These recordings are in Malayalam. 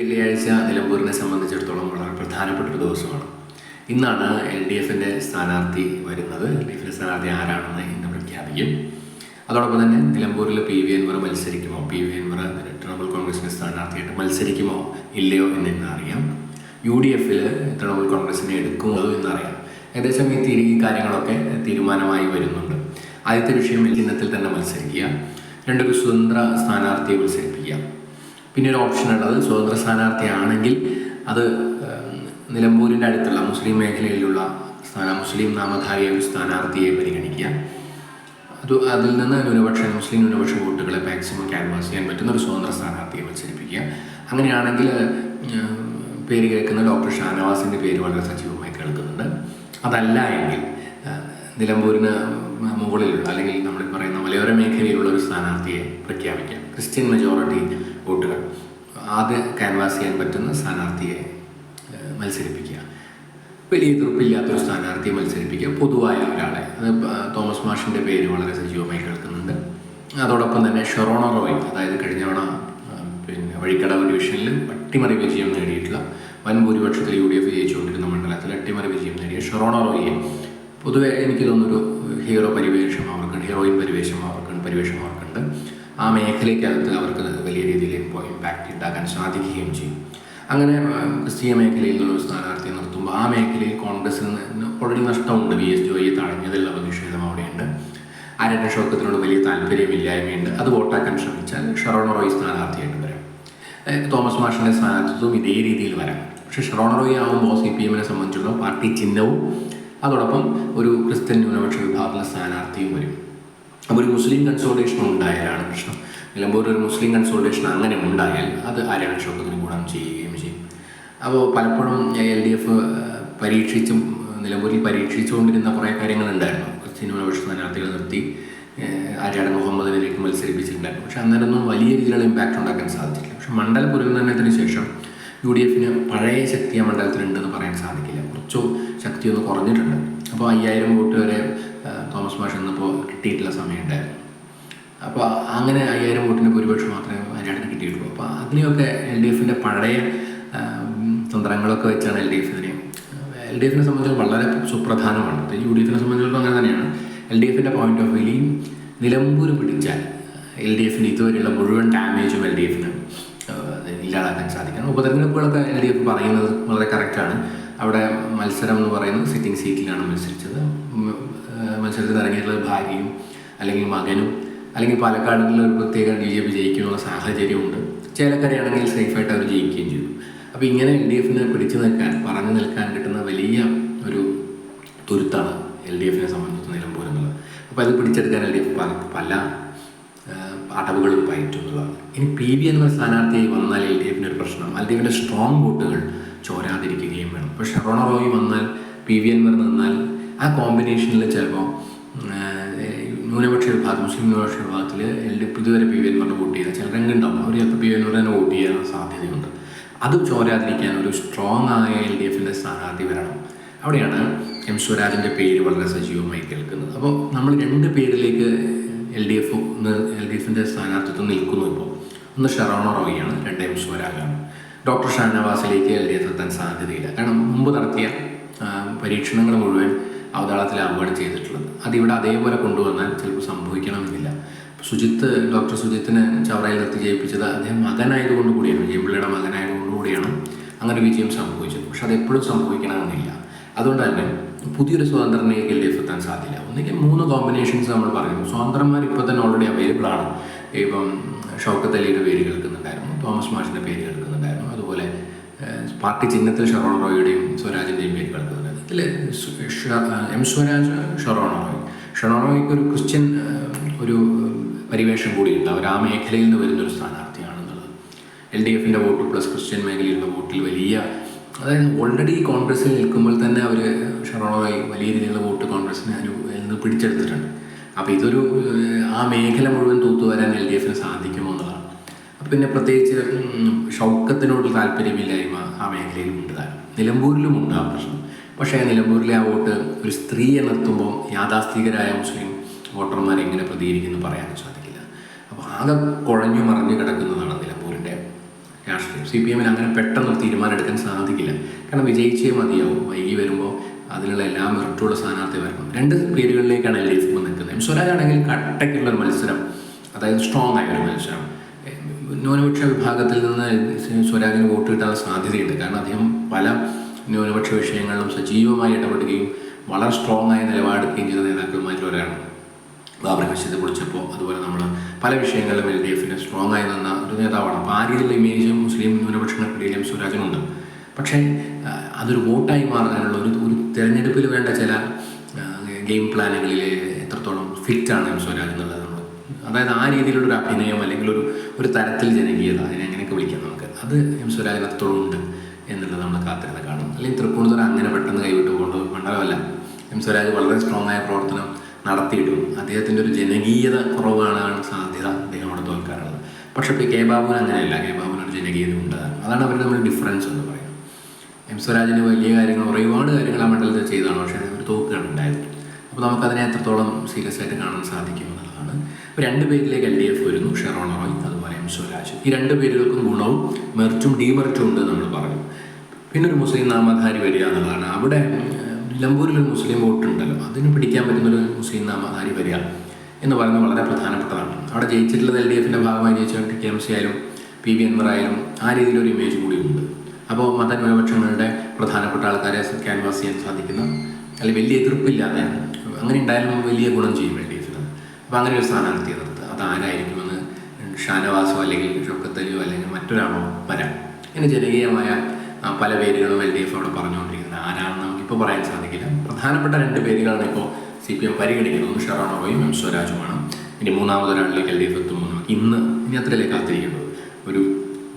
വെള്ളിയാഴ്ച നിലമ്പൂരിനെ സംബന്ധിച്ചിടത്തോളം വളരെ പ്രധാനപ്പെട്ട ഒരു ദിവസമാണ്. ഇന്നാണ് എൽ ഡി എഫിന്റെ സ്ഥാനാർത്ഥി വരുന്നത്. എൽ ഡി എഫിന്റെ സ്ഥാനാർത്ഥി ആരാണെന്ന് ഇന്ന് പ്രഖ്യാപിക്കും. അതോടൊപ്പം തന്നെ നിലമ്പൂരിൽ പി വി അൻവർ മത്സരിക്കുമോ? പി വി അൻവർ തൃണമൂൽ കോൺഗ്രസിന്റെ സ്ഥാനാർത്ഥിയായിട്ട് മത്സരിക്കുമോ? ഇല്ലയോ എന്ന് ഇന്ന് അറിയാം യു ഡി എഫിൽ തൃണമൂൽ കോൺഗ്രസിനെ എടുക്കുമോ എന്നറിയാം ഏകദേശം ഈ തീരു കാര്യങ്ങളൊക്കെ തീരുമാനമായി വരുന്നുണ്ട്. ആദ്യത്തെ വിഷയം ചിഹ്നത്തിൽ തന്നെ മത്സരിക്കുക. രണ്ടൊരു സ്വതന്ത്ര സ്ഥാനാർത്ഥിയെ മത്സരിപ്പിക്കുക. പിന്നെ ഒരു ഓപ്ഷൻ ഉള്ളത് സ്വതന്ത്ര സ്ഥാനാർത്ഥിയാണെങ്കിൽ അത് നിലമ്പൂരിന്റെ അടുത്തുള്ള മുസ്ലിം മേഖലയിലുള്ള സ്ഥാന മുസ്ലിം നാമധാരിയായ ഒരു സ്ഥാനാർത്ഥിയെ പരിഗണിക്കുക. അത് അതിൽ നിന്ന് ന്യൂനപക്ഷ മുസ്ലിം ന്യൂനപക്ഷ വോട്ടുകളെ മാക്സിമം ക്യാൻവാസ് ചെയ്യാൻ പറ്റുന്ന ഒരു സ്വതന്ത്ര സ്ഥാനാർത്ഥിയെ മത്സരിപ്പിക്കുക. അങ്ങനെയാണെങ്കിൽ പേര് കേൾക്കുന്ന ഡോക്ടർ ഷാനവാസിന്റെ പേര് വളരെ സജീവമായി കേൾക്കുന്നുണ്ട്. അതല്ല എങ്കിൽ നിലമ്പൂരിന് മുകളിലുള്ള അല്ലെങ്കിൽ നമ്മൾ പറയുന്ന മലയോര മേഖലയിലുള്ള ഒരു സ്ഥാനാർത്ഥിയെ പ്രഖ്യാപിക്കാം. ക്രിസ്ത്യൻ മെജോറിറ്റി വോട്ടുകൾ ആദ്യ ക്യാൻവാസ് ചെയ്യാൻ പറ്റുന്ന സ്ഥാനാർത്ഥിയെ മത്സരിപ്പിക്കുക. വലിയ എതിർപ്പില്ലാത്തൊരു സ്ഥാനാർത്ഥിയെ മത്സരിപ്പിക്കുക. പൊതുവായ ഒരാളെ. അത് തോമസ് മാഷിന്റെ പേര് വളരെ സജീവമായി കേൾക്കുന്നുണ്ട്. അതോടൊപ്പം തന്നെ ഷൊറോണ റോയ് അതായത് കഴിഞ്ഞ തവണ പിന്നെ വഴിക്കടവ് ഡിവിഷനിൽ അട്ടിമറി വിജയം നേടിയിട്ടുള്ള വൻ ഭൂരിപക്ഷത്തിൽ യു ഡി എഫ് ജയിച്ചുകൊണ്ടിരുന്ന മണ്ഡലത്തിൽ അട്ടിമറി വിജയം നേടിയ ഷൊറോണ റോയിയെ പൊതുവെ എനിക്ക് തോന്നുന്നൊരു ഹീറോ പരിവേഷം അവർക്കുണ്ട് ഹീറോയിൻ പരിവേഷം അവർക്കുണ്ട് പരിവേഷം അവർക്കുണ്ട് ആ മേഖലയ്ക്കകത്ത് അവർക്ക് വലിയ രീതിയിൽ ഇപ്പോൾ ഇമ്പാക്റ്റ് ഉണ്ടാക്കാൻ സാധിക്കുകയും ചെയ്യും. അങ്ങനെ ക്രിസ്തീയ മേഖലയിൽ നിന്നൊരു സ്ഥാനാർത്ഥിയെ നിർത്തുമ്പോൾ ആ മേഖലയിൽ കോൺഗ്രസിന് ഓൾറെഡി നഷ്ടമുണ്ട്. വി എസ് ജോയിയെ തഴഞ്ഞതിലുള്ള പ്രതിഷേധം അവിടെയുണ്ട്. ഷോക്കത്തിനോട് വലിയ താല്പര്യമില്ലായ്മയുണ്ട്. അത് വോട്ടാക്കാൻ ശ്രമിച്ചാൽ ഷറോൺ സ്ഥാനാർത്ഥിയായിട്ട് വരാം. തോമസ് മാഷിന്റെ സ്ഥാനാർത്ഥിത്വം ഇതേ രീതിയിൽ വരാം. പക്ഷേ ഷറോൺ റോയ് ആകുമ്പോൾ സി പി എമ്മിനെ സംബന്ധിച്ചിടത്തോളം പാർട്ടി ചിഹ്നവും അതോടൊപ്പം ഒരു ക്രിസ്ത്യൻ ന്യൂനപക്ഷ വിഭാഗത്തിലെ സ്ഥാനാർത്ഥിയും വരും. അപ്പോൾ ഒരു മുസ്ലിം കൺസോൾട്ടേഷൻ ഉണ്ടായാലാണ് പ്രശ്നം. നിലമ്പൂർ ഒരു മുസ്ലിം കൺസോൾട്ടേഷൻ അങ്ങനെ ഉണ്ടായാൽ അത് ആരാണ് ഷോക്കത്തിന് ഗുണം ചെയ്യുകയും ചെയ്യും. അപ്പോൾ പലപ്പോഴും എൽ ഡി എഫ് പരീക്ഷിച്ചും നിലമ്പൂരിൽ പരീക്ഷിച്ചുകൊണ്ടിരുന്ന കുറേ കാര്യങ്ങളുണ്ടായിരുന്നു. ക്രിസ്ത്യൻ ന്യൂനപക്ഷ സ്ഥാനാർത്ഥികൾ നിർത്തി ആര്യാട് മുഹമ്മദിനിലേക്ക് മത്സരിപ്പിച്ചിട്ടുണ്ടായിരുന്നു. പക്ഷെ അന്നേരമൊന്നും വലിയ രീതിയിലുള്ള ഇമ്പാക്റ്റ് ഉണ്ടാക്കാൻ സാധിച്ചില്ല പക്ഷെ മണ്ഡല പുനർനിർണയത്തിന് ശേഷം യു ഡി എഫിന് പഴയ ശക്തി ആ മണ്ഡലത്തിലുണ്ടെന്ന് പറയാൻ സാധിക്കില്ല. കുറച്ചോ ശക്തിയൊന്ന് കുറഞ്ഞിട്ടുണ്ട്. അപ്പോൾ അയ്യായിരം വോട്ട് വരെ തോമസ് മാഷ് ഇന്നിപ്പോൾ കിട്ടിയിട്ടുള്ള സമയമുണ്ടായിരുന്നു. അപ്പോൾ അങ്ങനെ അയ്യായിരം വോട്ടിന്റെ ഭൂരിപക്ഷം മാത്രമേ വയനാടിന് കിട്ടിയിട്ടുള്ളൂ. അപ്പോൾ അതിനെയൊക്കെ എൽ ഡി എഫിന്റെ പഴയ തന്ത്രങ്ങളൊക്കെ വെച്ചാണ് എൽ ഡി എഫ് ഇതിനെ എൽ ഡി എഫിനെ സംബന്ധിച്ച് വളരെ സുപ്രധാനമാണ്. യു ഡി എഫിനെ സംബന്ധിച്ചിടത്തോളം അങ്ങനെ തന്നെയാണ്. എൽ ഡി എഫിന്റെ പോയിന്റ് ഓഫ് വ്യൂവിൽ നിലമ്പൂർ പിടിച്ചാൽ എൽ ഡി എഫിന് ഇതുവരെയുള്ള മുഴുവൻ ഡാമേജും എൽ ഡി എഫിന് ഇല്ലാതാക്കാൻ സാധിക്കണം. ഉപതെരഞ്ഞെടുപ്പുകളൊക്കെ എൽ ഡി എഫ് പറയുന്നത് വളരെ കറക്റ്റാണ് അവിടെ മത്സരം എന്ന് പറയുന്നത് സിറ്റിംഗ് സീറ്റിലാണ് മത്സരിച്ചത്. മത്സരത്തിൽ ഇറങ്ങിയിട്ടുള്ള ഭാര്യയും അല്ലെങ്കിൽ മകനും അല്ലെങ്കിൽ പാലക്കാടിൽ ഒരു പ്രത്യേക ബി ജെ പി ജയിക്കുമെന്നുള്ള സാഹചര്യമുണ്ട്. ചേലക്കരയാണെങ്കിൽ സേഫായിട്ട് അവർ ജയിക്കുകയും ചെയ്തു. അപ്പോൾ ഇങ്ങനെ എൽ ഡി എഫിനെ പിടിച്ചു നിൽക്കാൻ പറഞ്ഞു നിൽക്കാൻ കിട്ടുന്ന വലിയ ഒരു തുരുത്താണ് എൽ ഡി എഫിനെ സംബന്ധിച്ച് നിലമ്പൂർ അപ്പോൾ അത് പിടിച്ചെടുക്കാൻ എൽ ഡി എഫ് പല അടവുകളും പയറ്റും എന്നുള്ളതാണ്. ഇനി പി ബി എന്ന സ്ഥാനാർത്ഥിയായി വന്നാൽ എൽ ഡി എഫിന്റെ ഒരു പ്രശ്നം എൽ ഡി എഫിന്റെ സ്ട്രോങ് വോട്ടുകൾ ചോരാതിരിക്കുകയും വേണം. ഇപ്പോൾ ഷെറോണ റോയി വന്നാൽ പി വി എൻവർ നിന്നാൽ ആ കോമ്പിനേഷനിൽ ചിലപ്പോൾ ന്യൂനപക്ഷ വിഭാഗം മുസ്ലിം ന്യൂനപക്ഷ വിഭാഗത്തിൽ എൽ ഡി പി ഇതുവരെ പി വി എൻവറിന് വോട്ട് ചെയ്ത ചില രംഗുണ്ടാവും അവർ ചിലപ്പോൾ പി വി എന്നോട് തന്നെ വോട്ട് ചെയ്യാൻ സാധ്യതയുണ്ട്. അത് ചോരാതിരിക്കാൻ ഒരു സ്ട്രോങ് ആയ എൽ ഡി എഫിന്റെ സ്ഥാനാർത്ഥി വരണം. അവിടെയാണ് എം സ്വരാജിന്റെ പേര് വളരെ സജീവമായി കേൾക്കുന്നത്. അപ്പോൾ നമ്മൾ രണ്ട് പേരിലേക്ക് L D F L D എഫിന്റെ സ്ഥാനാർത്ഥിത്വം നിൽക്കുന്നു ഇപ്പോൾ ഒന്ന് ഷറോണ റോയിയാണ് രണ്ട് എം സ്വരാജാണ് ഡോക്ടർ ഷാനവാസിലേക്ക് എൽ ഡി എഫ് എത്താൻ സാധ്യതയില്ല. കാരണം മുമ്പ് നടത്തിയ പരീക്ഷണങ്ങൾ മുഴുവൻ അവതാളത്തിലാവുകയാണ് ചെയ്തിട്ടുള്ളത്. അതിവിടെ അതേപോലെ കൊണ്ടുവന്നാൽ ചിലപ്പോൾ സംഭവിക്കണമെന്നില്ല. സുജിത്ത് ഡോക്ടർ സുജിത്തിനെ ചവറയിൽ നിർത്തി ജയിപ്പിച്ചത് അദ്ദേഹം മകനായതുകൊണ്ട് കൂടിയാണ്. വിജയപിള്ളിയുടെ മകനായതുകൊണ്ട് കൂടിയാണ് അങ്ങനെ വിജയം സംഭവിച്ചത്. പക്ഷെ അത് എപ്പോഴും സംഭവിക്കണമെന്നില്ല. അതുകൊണ്ട് തന്നെ പുതിയൊരു എഫ് എത്താൻ സാധ്യത ഒന്നുകിൽ മൂന്ന് കോമ്പിനേഷൻസ് നമ്മൾ പറയുന്നു. സ്വതന്ത്രന്മാർ ഇപ്പോൾ തന്നെ ഓൾറെഡി അവൈലബിൾ ആണ്. ഇപ്പം ഷൗക്കത്ത് അലിയുടെ പേര് കേൾക്കുന്നുണ്ടായിരുന്നു. തോമസ് മാഷിന്റെ പേര് കേൾക്കുന്നുണ്ടായിരുന്നു. അതുപോലെ പാർട്ടി ചിഹ്നത്തിൽ ഷറോൺ റോയുടെയും സ്വരാജിന്റെയും പേര് കേൾക്കുന്നുണ്ടായിരുന്നു ഇതിൽ എം സ്വരാജ് ഷറോൺ റോയ് ഷറോൺ റോയ്ക്ക് ഒരു ക്രിസ്ത്യൻ ഒരു പരിവേഷം കൂടിയുണ്ട് അവർ ആ മേഖലയിൽ നിന്ന് വരുന്നൊരു സ്ഥാനാർത്ഥിയാണെന്നുള്ളത്. എൽ ഡി എഫിന്റെ വോട്ട് പ്ലസ് ക്രിസ്ത്യൻ മേഖലയിലുള്ള വോട്ടിൽ വലിയ അതായത് ഓൾറെഡി കോൺഗ്രസ്സിൽ നിൽക്കുമ്പോൾ തന്നെ അവർ ഷറോണായി വലിയ രീതിയിലുള്ള വോട്ട് കോൺഗ്രസ്സിന് അനു നിന്ന് പിടിച്ചെടുത്തിട്ടുണ്ട്. അപ്പോൾ ഇതൊരു ആ മേഖല മുഴുവൻ തൂത്തുവരാൻ എൽ ഡി എഫിന് സാധിക്കുമോ എന്നുള്ളതാണ്. പിന്നെ പ്രത്യേകിച്ച് ഷൗക്കത്തിനോട് താല്പര്യമില്ലായ്മ ആ മേഖലയിലും ഉണ്ട് താനും നിലമ്പൂരിലും ഉണ്ട് ആ പ്രശ്നം. പക്ഷേ നിലമ്പൂരിലെ ആ വോട്ട് ഒരു സ്ത്രീയെ നിർത്തുമ്പോൾ യാഥാസ്ഥികരായ മുസ്ലിം വോട്ടർമാരെ എങ്ങനെ പ്രതികരിക്കുന്നു പറയാൻ സാധിക്കില്ല. അപ്പോൾ ആകെ കുഴഞ്ഞു മറിഞ്ഞു കിടക്കുന്നതാണ് നിലമ്പൂരിന്റെ രാഷ്ട്രീയം. സി പി എമ്മിന് അങ്ങനെ പെട്ടെന്ന് തീരുമാനം എടുക്കാൻ സാധിക്കില്ല. കാരണം വിജയിച്ചേ മതിയാവും. വൈകി വരുമ്പോൾ അതിലുള്ള എല്ലാ മെറിറ്റുള്ള സ്ഥാനാർത്ഥി വരണം. രണ്ട് പേരുകളിലേക്കാണ് എൽ ഡി എഫ് നിൽക്കുന്നത്. സ്വരാജാണെങ്കിൽ കട്ടയ്ക്കുള്ള ഒരു മത്സരം അതായത് സ്ട്രോങ് ആയ ഒരു മത്സരം. ന്യൂനപക്ഷ വിഭാഗത്തിൽ നിന്ന് സ്വരാജിന് വോട്ട് കിട്ടാനുള്ള സാധ്യതയുണ്ട്. കാരണം അദ്ദേഹം പല ന്യൂനപക്ഷ വിഷയങ്ങളിലും സജീവമായി ഇടപെടുകയും വളരെ സ്ട്രോങ് ആയ നിലപാടെടുക്കുകയും ചെയ്ത നേതാക്കളുമാരിൽ ഒരാളാണ്. ബാബറി മസ്ജിദ് പൊളിച്ചപ്പോൾ അതുപോലെ നമ്മൾ പല വിഷയങ്ങളിലും എൽ ഡി എഫിന് സ്ട്രോങ് ആയി നിന്ന ഒരു നേതാവാണ്. അപ്പോൾ ആ രീതിയിലുള്ള ഇമേജ് മുസ്ലിം ന്യൂനപക്ഷങ്ങൾക്കിടയിലും സ്വരാജിനുണ്ട് പക്ഷേ അതൊരു വോട്ടായി മാറാനുള്ള ഒരു ഒരു തിരഞ്ഞെടുപ്പിൽ വേണ്ട ചില ഗെയിം പ്ലാനുകളിൽ എത്രത്തോളം ഫിറ്റാണ് സ്വരാജ് നമ്മൾ അതായത് ആ രീതിയിലുള്ള ഒരു അഭിനയം അല്ലെങ്കിൽ ഒരു ഒരു തരത്തിൽ ജനകീയത അതിനെ എങ്ങനെയൊക്കെ വിളിക്കാം നമുക്ക്? അത് എം സ്വരാജിന് ഉണ്ട് എന്നുള്ളത് നമ്മൾ കാത്തിരുന്ന് കാണും അല്ലെങ്കിൽ തൃപ്പൂണിത്തുറ അങ്ങനെ പെട്ടെന്ന് കൈവിട്ട് കൊണ്ട് മണ്ഡലമല്ല. എം സ്വരാജ് വളരെ സ്ട്രോങ് ആയ പ്രവർത്തനം നടത്തിയിട്ടും അദ്ദേഹത്തിന്റെ ഒരു ജനകീയത കുറവാണ് സാധ്യത അദ്ദേഹം അവിടെ തോൽക്കാറുള്ളത്. പക്ഷേ ഇപ്പോൾ കെ ബാബുവിന് അങ്ങനെയല്ല. കെ ബാബുവിന് ഒരു ജനകീയത ഉണ്ട്. അതാണ് അവരുടെ തമ്മിൽ ഡിഫറൻസ് എന്ന് പറയുന്നത്. എം സ്വരാജിന് വലിയ കാര്യങ്ങൾ അപ്പോൾ നമുക്കതിനെ എത്രത്തോളം സീരിയസ് ആയിട്ട് കാണാൻ സാധിക്കും എന്നുള്ളതാണ്. അപ്പോൾ രണ്ട് പേരിലേക്ക് എൽ ഡി എഫ് വരുന്നു ഷെറോൺ റോയ് അതുപോലെ എം സ്വരാജ്. ഈ രണ്ട് പേരുകൾക്കും ഗുണവും മെറിറ്റും ഡീമെറിറ്റും ഉണ്ട് നമ്മൾ പറഞ്ഞു. പിന്നെ ഒരു മുസ്ലിം നാമധാരി വരിക എന്നുള്ളതാണ്. അവിടെ നിലമ്പൂരിൽ ഒരു മുസ്ലിം വോട്ട് ഉണ്ടല്ലോ അതിന് പിടിക്കാൻ പറ്റുന്നൊരു മുസ്ലിം നാമധാരി വരിക എന്ന് പറയുന്നത് വളരെ പ്രധാനപ്പെട്ടതാണ്. അവിടെ ജയിച്ചിട്ടുള്ളത് എൽ ഡി എഫിന്റെ ഭാഗമായി ജയിച്ച കെ എം സി ആയാലും പി വി എൻവർ ആയാലും ആ രീതിയിലൊരു ഇമേജ് കൂടി ഉണ്ട്. അപ്പോൾ മതന്യൂനപക്ഷങ്ങളുടെ പ്രധാനപ്പെട്ട ആൾക്കാരെ ക്യാൻവാസ് ചെയ്യാൻ സാധിക്കുന്ന അല്ലെങ്കിൽ വലിയ എതിർപ്പില്ലാതെ അങ്ങനെ ഉണ്ടായാലും വലിയ ഗുണം ചെയ്യും എൽ ഡി എഫിന് അപ്പോൾ അങ്ങനെ ഒരു സ്ഥാനാർത്ഥിയെ നിർത്തുക അത് ആരായിരിക്കുമെന്ന് ഷാനവാസോ അല്ലെങ്കിൽ ഷൊക്കത്തലിയോ അല്ലെങ്കിൽ മറ്റൊരാളോ വരാം. ഇങ്ങനെ ജനകീയമായ പല പേരുകളും എൽ ഡി എഫ് അവിടെ പറഞ്ഞുകൊണ്ടിരിക്കുന്നത്. ആരാണെന്ന് നമുക്കിപ്പോൾ പറയാൻ സാധിക്കില്ല. പ്രധാനപ്പെട്ട രണ്ട് പേരുകളാണ് ഇപ്പോൾ സി പി എം പരിഗണിക്കുന്നത്. ഒന്ന് എം സ്വരാജുമാണ്. ഇനി മൂന്നാമതൊരാളിലേക്ക് എൽ ഡി എഫ് എത്തുമ്പോൾ നമുക്ക് ഇന്ന് ഇനി അത്രയിലേക്ക് കാത്തിരിക്കുന്നത് ഒരു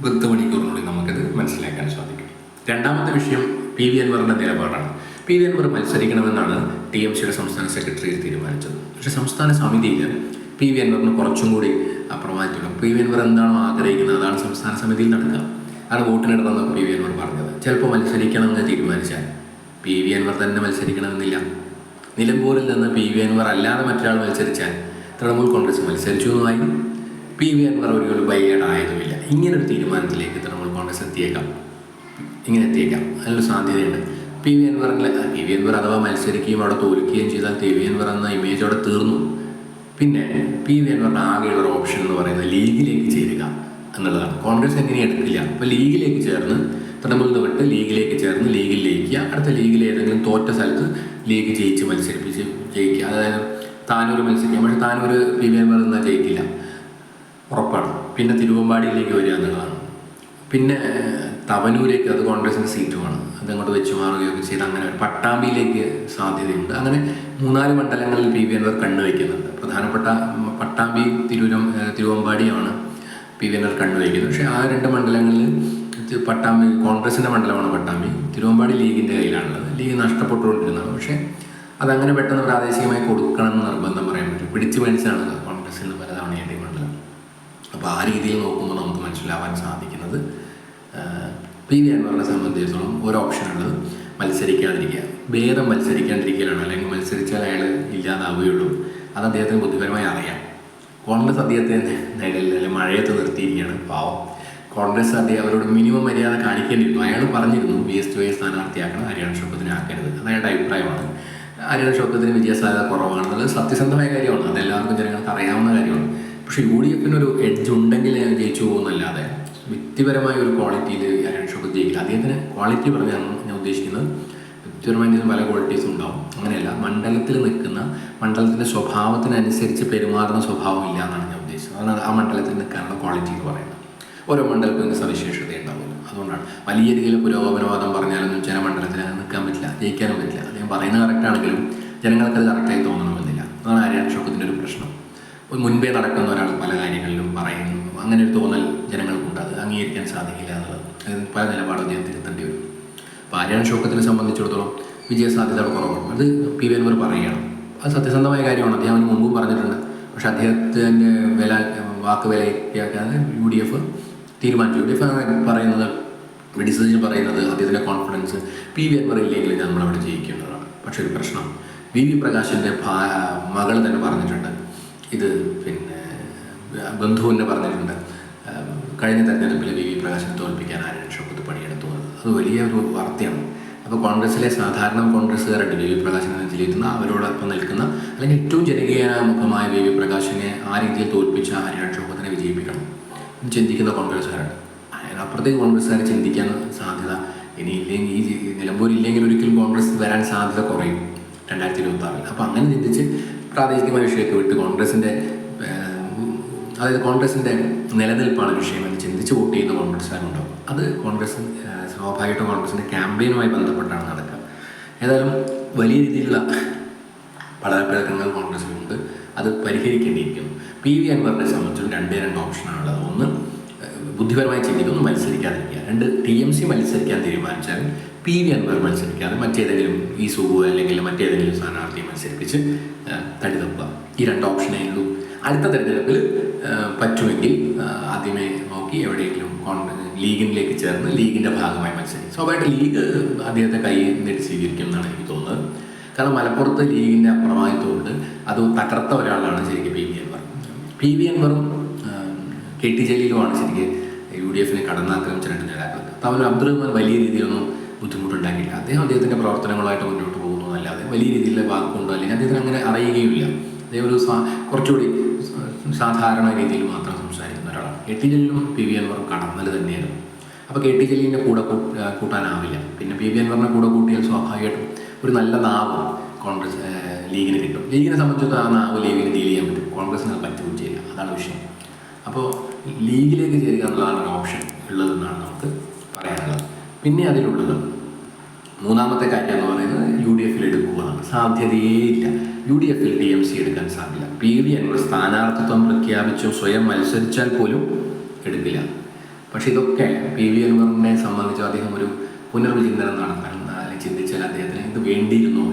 പത്ത് മണിക്കൂറിനുള്ളിൽ നമുക്കത് മനസ്സിലാക്കാൻ സാധിക്കും. രണ്ടാമത്തെ വിഷയം പി വി അൻവറിന്റെ നിലപാടാണ്. പി വി അൻവർ മത്സരിക്കണമെന്നാണ് ടി എം സിയുടെ സംസ്ഥാന സെക്രട്ടറിയിൽ തീരുമാനിച്ചത്. പക്ഷേ സംസ്ഥാന സമിതിയിൽ പി വി അൻവറിന് കുറച്ചും കൂടി അപ്രമാദിക്കണം. പി വി അൻവർ എന്താണോ ആഗ്രഹിക്കുന്നത് അതാണ് സംസ്ഥാന സമിതിയിൽ നടക്കുക. ആണ് വോട്ടിനിടണമെന്ന് പി വി അൻവർ പറഞ്ഞത്. ചിലപ്പോൾ മത്സരിക്കണമെന്ന് തീരുമാനിച്ചാൽ പി വി അൻവർ തന്നെ മത്സരിക്കണമെന്നില്ല. നിലമ്പൂരിൽ നിന്ന് പി വി അൻവർ അല്ലാതെ മറ്റൊരാൾ മത്സരിച്ചാൽ തൃണമൂൽ കോൺഗ്രസ് മത്സരിച്ചു എന്നുമായി പി വി അൻവർ ഒരു ഒരു ഇങ്ങനൊരു തീരുമാനത്തിലേക്ക് തൃണമൂൽ കോൺഗ്രസ് എത്തിയേക്കാം. ഇങ്ങനെ എത്തിയേക്കാം. അതിനൊരു സാധ്യതയുണ്ട്. പി വി അൻവറിൽ പി വി അൻവർ അഥവാ മത്സരിക്കുകയും അവിടെ തോൽക്കുകയും ചെയ്താൽ പി വി അൻവർ എന്ന ഇമേജ് അവിടെ തീർന്നു. പിന്നെ പി വി എൻവറിന്റെ ആകെയുള്ള ഓപ്ഷൻ എന്ന് പറയുന്നത് ലീഗിലേക്ക് ചേരുക എന്നുള്ളതാണ്. കോൺഗ്രസ് എങ്ങനെ എടുക്കില്ല അപ്പോൾ ലീഗിലേക്ക് ചേർന്ന് തൃണമൂലിൽ നിന്ന് വിട്ട് ലീഗിലേക്ക് ചേർന്ന് ലീഗിൽ ലയിക്കുക. അടുത്ത ലീഗിൽ ഏതെങ്കിലും തോറ്റ സ്ഥലത്ത് ലീഗ് ജയിച്ച് മത്സരിപ്പിച്ച് ജയിക്കുക. അതായത് താനൂർ മത്സരിക്കാം. പക്ഷേ താനൂർ പി വി അൻവർ എന്നാൽ ജയിക്കില്ല. ഉറപ്പാണ്. പിന്നെ തിരുവമ്പാടിയിലേക്ക് വരിക എന്നുള്ളതാണ്. പിന്നെ തവനൂരേക്ക് അത് കോൺഗ്രസിന്റെ സീറ്റുമാണ് അതങ്ങോട്ട് വെച്ചു മാറുകയൊക്കെ ചെയ്ത് അങ്ങനെ പട്ടാമ്പിയിലേക്ക് സാധ്യതയുണ്ട്. അങ്ങനെ മൂന്നാൽ മണ്ഡലങ്ങളിൽ പി വി അൻവർ കണ്ണു വയ്ക്കുന്നുണ്ട്. പ്രധാനപ്പെട്ട പട്ടാമ്പി തിരൂരം തിരുവമ്പാടിയാണ് പി വി അൻവർ കണ്ണു വയ്ക്കുന്നത്. പക്ഷേ ആ രണ്ട് മണ്ഡലങ്ങളിൽ പട്ടാമ്പി കോൺഗ്രസിന്റെ മണ്ഡലമാണ് പട്ടാമ്പി. തിരുവമ്പാടി ലീഗിന്റെ കയ്യിലാണുള്ളത്. ലീഗ് നഷ്ടപ്പെട്ടുകൊണ്ടിരുന്നതാണ്. പക്ഷേ അതങ്ങനെ പെട്ടെന്ന് പ്രാദേശികമായി കൊടുക്കണം എന്ന് നിർബന്ധം പറയാൻ പറ്റും പിടിച്ചു മേടിച്ചാണ് കോൺഗ്രസിൽ നിന്ന് പലതവണയായിട്ട് മണ്ഡലം. അപ്പോൾ ആ രീതിയിൽ നോക്കുമ്പോൾ നമുക്ക് മനസ്സിലാവാൻ സാധിക്കുന്നത് പി വി അൻവറിനെ സംബന്ധിച്ചിടത്തോളം ഒരു ഓപ്ഷനുള്ളത് മത്സരിക്കാതിരിക്കുക. ഭേദം മത്സരിക്കാതിരിക്കലാണ് അല്ലെങ്കിൽ മത്സരിച്ചാൽ അയാൾ ഇല്ലാതാവുകയുള്ളൂ. അത് അദ്ദേഹത്തിന് ബുദ്ധിപരമായി അറിയാം. കോൺഗ്രസ് അദ്ദേഹത്തെ നിഴലിൽ അല്ലെങ്കിൽ മഴയത്ത് നിർത്തിയിരിക്കുകയാണ്. പാവം. കോൺഗ്രസ് അദ്ദേഹം അവരോട് മിനിമം മര്യാദ കാണിക്കേണ്ടിയിരുന്നു. അയാൾ പറഞ്ഞിരുന്നു ബി എസ് ടി സ്ഥാനാർത്ഥിയാക്കണം. ഹരിയാണ ഷോക്കത്തിനെ ആക്കരുത്. അത് അയാളുടെ അഭിപ്രായമാണ്. ഹരിയാണ ഷോക്കത്തിന് വിജയസാധ്യത കുറവാണെന്നുള്ളത് സത്യസന്ധമായ കാര്യമാണ്. അതെല്ലാവർക്കും ജനങ്ങൾക്ക് അറിയാവുന്ന കാര്യമാണ്. പക്ഷേ യു ഡി എഫിനൊരു എഡ്ജ് ഉണ്ടെങ്കിൽ ജയിച്ചു പോകുന്നല്ലാതെ വ്യക്തിപരമായ ഒരു ക്വാളിറ്റിയിൽ ആരാണ് ഷോക്കത്ത് ജയിക്കില്ല അദ്ദേഹത്തിന് ക്വാളിറ്റി പറഞ്ഞാണ് ഞാൻ ഉദ്ദേശിക്കുന്നത്. വ്യക്തിപരമായ എന്തെങ്കിലും പല ക്വാളിറ്റീസ് ഉണ്ടാവും. അങ്ങനെയല്ല മണ്ഡലത്തിൽ നിൽക്കുന്ന മണ്ഡലത്തിന്റെ സ്വഭാവത്തിനനുസരിച്ച് പെരുമാറുന്ന സ്വഭാവം ഇല്ല എന്നാണ് ഞാൻ ഉദ്ദേശിച്ചത്. അതാണ് ആ മണ്ഡലത്തിൽ നിൽക്കാനുള്ള ക്വാളിറ്റി എന്ന് പറയുന്നത്. ഓരോ മണ്ഡലത്തിനും നിന്ന് സവിശേഷത ഉണ്ടാവുമല്ലോ. അതുകൊണ്ടാണ് വലിയ രീതിയിൽ പുരോഗമനവാദം പറഞ്ഞാലൊന്നും ചില മണ്ഡലത്തിൽ നിൽക്കാൻ പറ്റില്ല ജയിക്കാനും പറ്റില്ല. അദ്ദേഹം പറയുന്നത് കറക്റ്റാണെങ്കിലും ജനങ്ങൾക്ക് കറക്റ്റായി തോന്നണമെന്നില്ല. അതാണ് ആര്യാൻ ഒരു പ്രശ്നം. മുൻപേ നടക്കുന്ന ഒരാൾ പല കാര്യങ്ങളിലും പറയുന്നു. അങ്ങനെ ഒരു തോന്നൽ ജനങ്ങൾക്കുണ്ട് അത് അംഗീകരിക്കാൻ സാധിക്കില്ല എന്നുള്ളത്. പല നിലപാടും അദ്ദേഹം തിരുത്തേണ്ടി വരും. അപ്പോൾ ആര്യാൻ ഷോക്കത്തിനെ സംബന്ധിച്ചിടത്തോളം വിജയസാധ്യത കുറവാണ്. അത് പി വി അൻവർ പറയുകയാണ്. അത് സത്യസന്ധമായ കാര്യമാണ്. അദ്ദേഹം അതിന് മുമ്പും പറഞ്ഞിട്ടുണ്ട്. പക്ഷെ അദ്ദേഹത്തിന്റെ വില വാക്ക് വിലയാക്കാതെ യു ഡി എഫ് തീരുമാനിച്ചു. യു ഡി എഫ് പറയുന്നത് മെഡിസിൻ പറയുന്നത് അദ്ദേഹത്തിന്റെ കോൺഫിഡൻസ് പി വി അൻവർ ഇല്ലെങ്കിൽ നമ്മളവിടെ ജയിക്കേണ്ടതാണ്. പക്ഷെ ഒരു പ്രശ്നം. വി വി പ്രകാശിന്റെ മകൾ തന്നെ പറഞ്ഞിട്ടുണ്ട്. ഇത് പിന്നെ ബന്ധുവിനെ പറഞ്ഞിട്ടുണ്ട്. കഴിഞ്ഞ തെരഞ്ഞെടുപ്പിൽ വി വി പ്രകാശിനെ തോൽപ്പിക്കാൻ ആരും ഷോക്കത്ത് പണിയെടുത്തു അത് വലിയ ഒരു വാർത്തയാണ്. അപ്പോൾ കോൺഗ്രസ്സിലെ സാധാരണ കോൺഗ്രസ്സുകാരുണ്ട് വി വി പ്രകാശിനെ നെഞ്ചിലേറ്റുന്ന അവരോടൊപ്പം നിൽക്കുന്ന അല്ലെങ്കിൽ ഏറ്റവും ജനകീയ മുഖമായ വി വി പ്രകാശിനെ ആ രീതിയിൽ തോൽപ്പിച്ച ആരും ക്ഷോഭത്തിനെ വിജയിപ്പിക്കണം? എന്ന് ചിന്തിക്കുന്ന കോൺഗ്രസ്സുകാരുണ്ട്. അതിനപ്പുറത്തേക്ക് കോൺഗ്രസ്സുകാർ ചിന്തിക്കാൻ സാധ്യത ഇനി ഇല്ലെങ്കിൽ ഈ നിലമ്പൂരില്ലെങ്കിൽ ഒരിക്കലും കോൺഗ്രസ് വരാൻ സാധ്യത കുറയും രണ്ടായിരത്തി ഇരുപത്തി ആറിൽ അപ്പോൾ അങ്ങനെ ചിന്തിച്ച് പ്രാദേശികമായ വിഷയമൊക്കെ വിട്ട് കോൺഗ്രസിന്റെ അതായത് കോൺഗ്രസിന്റെ നിലനിൽപ്പാണ് വിഷയം. എന്ന് ചിന്തിച്ച് വോട്ട് ചെയ്യുന്ന കോൺഗ്രസ്സുകാരുണ്ടാവും. അത് കോൺഗ്രസ് സ്വാഭാവികമായിട്ടും കോൺഗ്രസിന്റെ ക്യാമ്പയിനുമായി ബന്ധപ്പെട്ടാണ് നടക്കുക. ഏതായാലും വലിയ രീതിയിലുള്ള പടലപ്പിഴക്കങ്ങൾ കോൺഗ്രസിലുണ്ട് അത് പരിഹരിക്കേണ്ടിയിരിക്കുന്നു. പി വി അൻവറിനെ സംബന്ധിച്ചും രണ്ടേ രണ്ട് ഓപ്ഷനാണുള്ളത്. ഒന്ന് ബുദ്ധിപരമായി ചിന്തിക്കുന്നു മത്സരിക്കാതിരിക്കുക. രണ്ട് ടി എം സി മത്സരിക്കാൻ തീരുമാനിച്ചാൽ പി വി അൻവർ മത്സരിക്കാതെ മറ്റേതെങ്കിലും ഈ സുഖു അല്ലെങ്കിൽ മറ്റേതെങ്കിലും സ്ഥാനാർത്ഥിയെ മത്സരിപ്പിച്ച് ഏഹ്, തടി തപ്പുക. ഈ രണ്ട് ഓപ്ഷനേ ഉള്ളൂ. അടുത്ത തിരഞ്ഞെടുപ്പിൽ പറ്റുമെങ്കിൽ ആദ്യമേ നോക്കി എവിടെയെങ്കിലും ലീഗിനിലേക്ക് ചേർന്ന് ലീഗിന്റെ ഭാഗമായി മത്സരിക്കും. സ്വാഭാവികമായിട്ട് ലീഗ് അദ്ദേഹത്തെ കൈ നേടി സ്വീകരിക്കും എന്നാണ് എനിക്ക് തോന്നുന്നത്. കാരണം മലപ്പുറത്ത് ലീഗിന്റെ അപ്രമാദിത്വമുണ്ട് അത് തകർത്ത ഒരാളാണ് ശരിക്കും P V Anvar. P V അൻവറും K T ജലീലുമാണ് ശരിക്കും യു ഡി എഫിനെ കടന്നാക്രമിച്ച രണ്ട് നേതാക്കൾ തവൽ അബ്ദുൾ റഹ്മാൻ വലിയ രീതിയിലൊന്നും ബുദ്ധിമുട്ടുണ്ടാക്കിയില്ല. അദ്ദേഹം അദ്ദേഹത്തിന്റെ പ്രവർത്തനങ്ങളായിട്ട് മുന്നോട്ട് പോകുന്നു വലിയ രീതിയിലുള്ള വാക്കുകൊണ്ടോ അല്ലെങ്കിൽ അദ്ദേഹത്തിന് അങ്ങനെ അറിയുകയുമില്ല. ഒരു കുറച്ചുകൂടി സാധാരണ രീതിയിൽ മാത്രം സംസാരിക്കുന്ന ഒരാളാണ്. കെ ടി ജലീലും പി വി അൻവറും കടന്നൽ തന്നെയായിരുന്നു. അപ്പോൾ കെ ടി ജലീലിന്റെ കൂടെ കൂട്ടാനാവില്ല. പിന്നെ പി വി അൻവറിനെ കൂടെ കൂട്ടിയാൽ സ്വാഭാവികമായിട്ടും ഒരു നല്ല നാവ് കോൺഗ്രസ് ലീഗിന് കിട്ടും. ലീഗിനെ സംബന്ധിച്ചിടത്തോളം ആ നാവ് ലീഗിന് ഡീൽ ചെയ്യാൻ പറ്റും. കോൺഗ്രസിന് അത് പറ്റുകയും ചെയ്യില്ല. അതാണ് വിഷയം. അപ്പോൾ ലീഗിലേക്ക് ചേരുക എന്നുള്ളതാണ് ഒരു ഓപ്ഷൻ ഉള്ളതെന്നാണ് നമുക്ക് പറയാനുള്ളത്. പിന്നെ അതിലുള്ളത് മൂന്നാമത്തെ കാര്യം എന്ന് പറയുന്നത് യു ഡി എഫിൽ സാധ്യതയേ സാധ്യതയേയില്ല യു ഡി എഫിൽ ടി എം സി എടുക്കാൻ സാധ്യത പി വി അൻവർ സ്ഥാനാർത്ഥിത്വം പ്രഖ്യാപിച്ചു സ്വയം മത്സരിച്ചാൽ പോലും എടുക്കില്ല. പക്ഷെ ഇതൊക്കെ പി വി അൻവറിനെ സംബന്ധിച്ച് അദ്ദേഹം ഒരു പുനർവിചിന്തനം നടത്താൻ അല്ലെങ്കിൽ ചിന്തിച്ചാൽ അദ്ദേഹത്തിന് ഇത് വേണ്ടിയിരുന്നു?